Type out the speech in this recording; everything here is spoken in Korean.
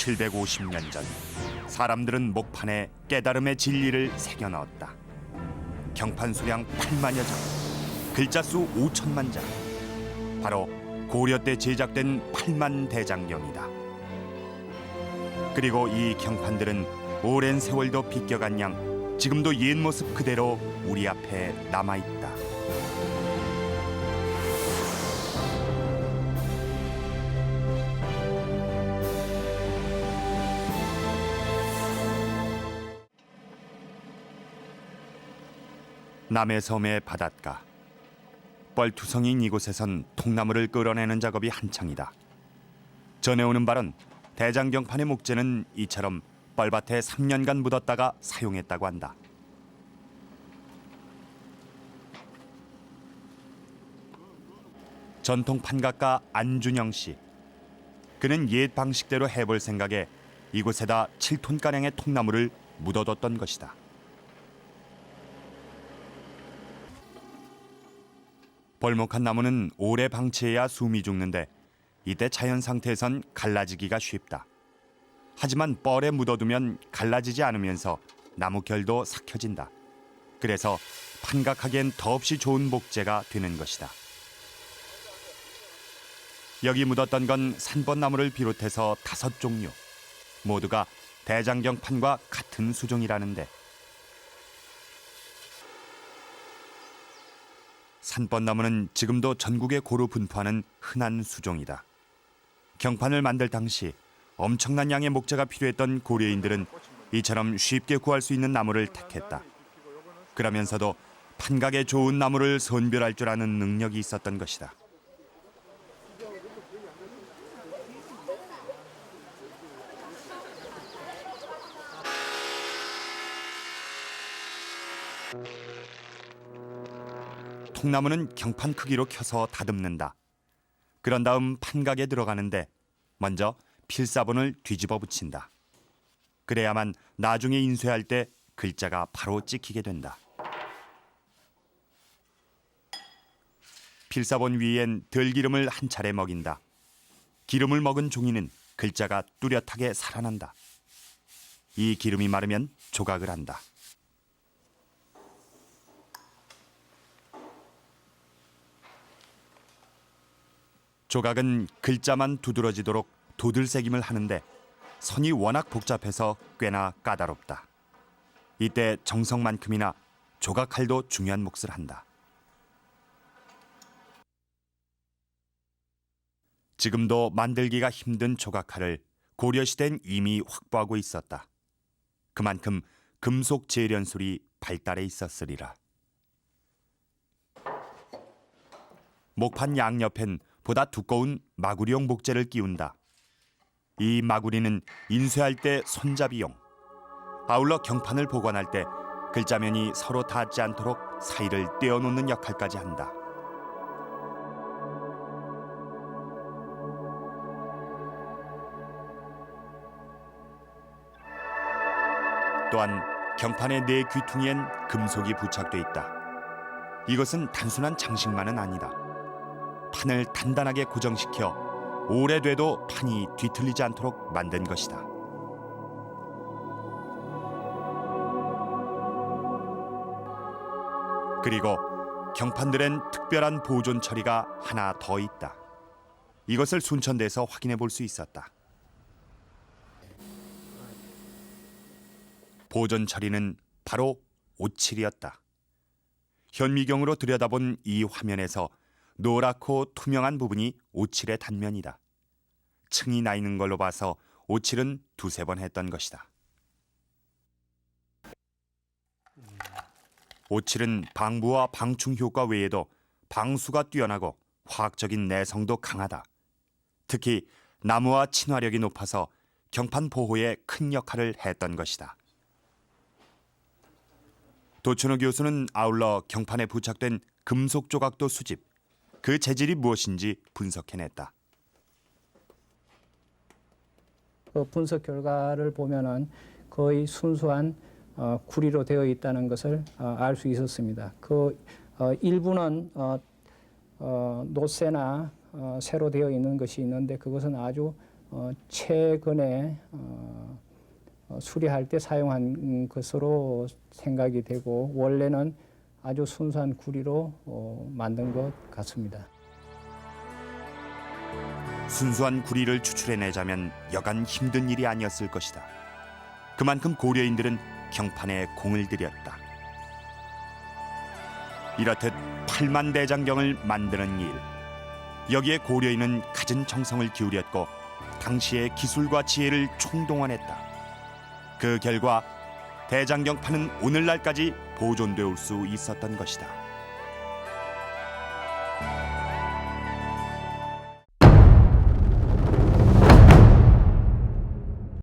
750년 전 사람들은 목판에 깨달음의 진리를 새겨 넣었다. 경판 수량 8만여 장, 글자 수 5천만 장. 바로 고려 때 제작된 8만 대장경이다. 그리고 이 경판들은 오랜 세월도 비껴간 양 지금도 옛 모습 그대로 우리 앞에 남아 있다. 남해 섬의 바닷가 뻘투성인 이곳에선 통나무를 끌어내는 작업이 한창이다. 전해오는 바는 대장경판의 목재는 이처럼 뻘밭에 3년간 묻었다가 사용했다고 한다. 전통 판각가 안준영 씨. 그는 옛 방식대로 해볼 생각에 이곳에다 7톤가량의 통나무를 묻어뒀던 것이다. 벌목한 나무는 오래 방치해야 숨이 죽는데 이때 자연 상태에선 갈라지기가 쉽다. 하지만 뻘에 묻어두면 갈라지지 않으면서 나무 결도 삭혀진다. 그래서 판각하기엔 더없이 좋은 목재가 되는 것이다. 여기 묻었던 건 산번나무를 비롯해서 다섯 종류. 모두가 대장경판과 같은 수종이라는데 산번나무는 지금도 전국에 고루 분포하는 흔한 수종이다. 경판을 만들 당시 엄청난 양의 목재가 필요했던 고려인들은 이처럼 쉽게 구할 수 있는 나무를 택했다. 그러면서도 판각에 좋은 나무를 선별할 줄 아는 능력이 있었던 것이다. 통나무는 경판 크기로 켜서 다듬는다. 그런 다음 판각에 들어가는데 먼저 필사본을 뒤집어 붙인다. 그래야만 나중에 인쇄할 때 글자가 바로 찍히게 된다. 필사본 위엔 들기름을 한 차례 먹인다. 기름을 먹은 종이는 글자가 뚜렷하게 살아난다. 이 기름이 마르면 조각을 한다. 조각은 글자만 두드러지도록 도들새김을 하는데 선이 워낙 복잡해서 꽤나 까다롭다. 이때 정성만큼이나 조각칼도 중요한 몫을 한다. 지금도 만들기가 힘든 조각칼을 고려시대는 이미 확보하고 있었다. 그만큼 금속 재련술이 발달해 있었으리라. 목판 양옆엔 보다 두꺼운 마구리용 목재를 끼운다. 이 마구리는 인쇄할 때 손잡이용. 아울러 경판을 보관할 때 글자면이 서로 닿지 않도록 사이를 떼어놓는 역할까지 한다. 또한 경판의 네 귀퉁이엔 금속이 부착돼 있다. 이것은 단순한 장식만은 아니다. 판을 단단하게 고정시켜 오래돼도 판이 뒤틀리지 않도록 만든 것이다. 그리고 경판들엔 특별한 보존 처리가 하나 더 있다. 이것을 순천대에서 확인해 볼 수 있었다. 보존 처리는 바로 오칠이었다. 현미경으로 들여다본 이 화면에서 노랗고 투명한 부분이 오칠의 단면이다. 층이 나 있는 걸로 봐서 오칠은 두세 번 했던 것이다. 오칠은 방부와 방충 효과 외에도 방수가 뛰어나고 화학적인 내성도 강하다. 특히 나무와 친화력이 높아서 경판 보호에 큰 역할을 했던 것이다. 도춘호 교수는 아울러 경판에 부착된 금속 조각도 수집, 그 재질이 무엇인지 분석해냈다. 그 분석 결과를 보면은 거의 순수한 어, 구리로 되어 있다는 것을 어, 알수 있었습니다. 그 어, 일부는 어, 어, 노쇠나 어, 새로 되어 있는 것이 있는데 그것은 아주 어, 최근에 어, 어, 수리할 때 사용한 것으로 생각이 되고 원래는 아주 순수한 구리로 어, 만든 것 같습니다. 순수한 구리를 추출해내자면 여간 힘든 일이 아니었을 것이다. 그만큼 고려인들은 경판에 공을 들였다. 이렇듯 8만 대장경을 만드는 일. 여기에 고려인은 갖은 정성을 기울였고 당시의 기술과 지혜를 총동원했다. 그 결과 대장경판은 오늘날까지 보존되어 올수 있었던 것이다.